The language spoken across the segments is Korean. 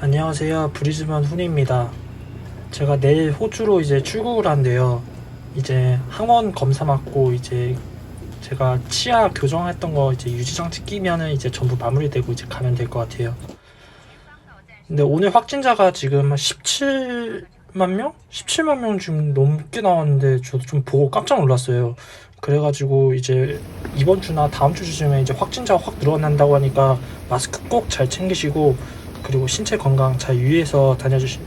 안녕하세요. 브리즈번 훈입니다. 제가 내일 호주로 이제 출국을 한대요. 이제 항원 검사 맞고 이제 제가 치아 교정했던 거 이제 유지장치 끼면은 이제 전부 마무리되고 이제 가면 될 것 같아요. 근데 오늘 확진자가 지금 17만 명? 17만 명 지금 넘게 나왔는데 저도 좀 보고 깜짝 놀랐어요. 그래가지고 이제 이번 주나 다음 주쯤에 이제 확진자가 확 늘어난다고 하니까 마스크 꼭 잘 챙기시고 그리고 신체 건강 잘 유의해서 다녀주시,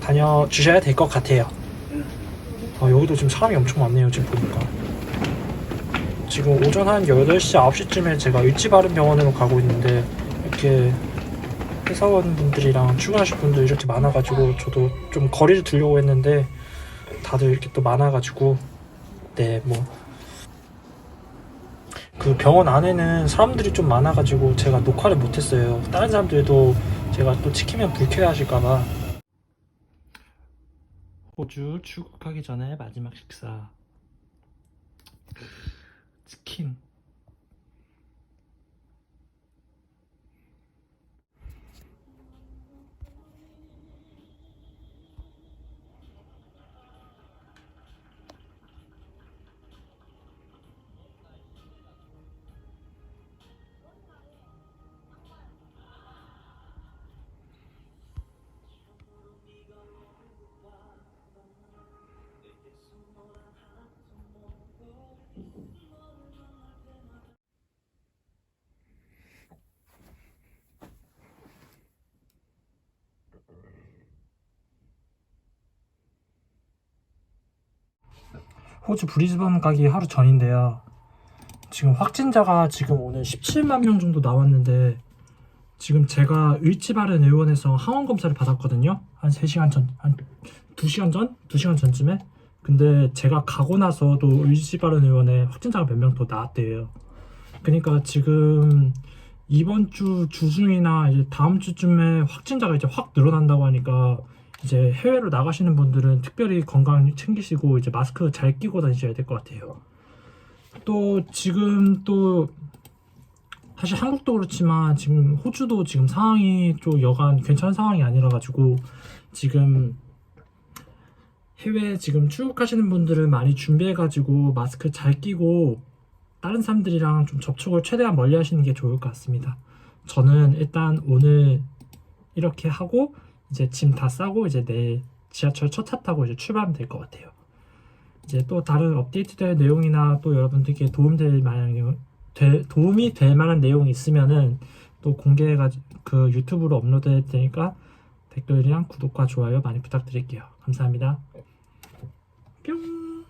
다녀주셔야 될 것 같아요. 아, 여기도 지금 사람이 엄청 많네요, 지금 보니까. 지금 오전 한 8시, 9시쯤에 제가 을지바른 병원으로 가고 있는데, 이렇게 회사원분들이랑 출근하실 분들 이렇게 많아가지고, 저도 좀 거리를 두려고 했는데, 다들 이렇게 또 많아가지고, 네, 뭐. 그 병원 안에는 사람들이 좀 많아가지고 제가 녹화를 못했어요. 다른 사람들도 제가 또 치키면 불쾌하실까봐. 호주 출국하기 전에 마지막 식사. 치킨. 호주 브리즈번 가기 하루 전인데요. 지금 확진자가 지금 오늘 17만 명 정도 나왔는데 지금 제가 을지바른 의원에서 항원 검사를 받았거든요. 한 3시간 전, 한 2시간 전? 2시간 전쯤에. 근데 제가 가고 나서도 을지바른 의원에 확진자가 몇 명 더 나왔대요. 그러니까 지금 이번 주 주중이나 이제 다음 주쯤에 확진자가 이제 확 늘어난다고 하니까 이제 해외로 나가시는 분들은 특별히 건강 챙기시고 이제 마스크 잘 끼고 다니셔야 될 것 같아요. 또 지금 또 사실 한국도 그렇지만 지금 호주도 지금 상황이 좀 여간 괜찮은 상황이 아니라 가지고 지금 해외 지금 출국하시는 분들은 많이 준비해 가지고 마스크 잘 끼고 다른 사람들이랑 좀 접촉을 최대한 멀리 하시는 게 좋을 것 같습니다. 저는 일단 오늘 이렇게 하고 이제 짐 다 싸고 이제 내일 지하철 첫 차 타고 이제 출발하면 될 것 같아요. 이제 또 다른 업데이트될 내용이나 또 여러분들께 도움될 만한 되, 도움이 될 만한 내용이 있으면은 또 공개해가지고 그 유튜브로 업로드할 테니까 댓글이랑 구독과 좋아요 많이 부탁드릴게요. 감사합니다. 뿅.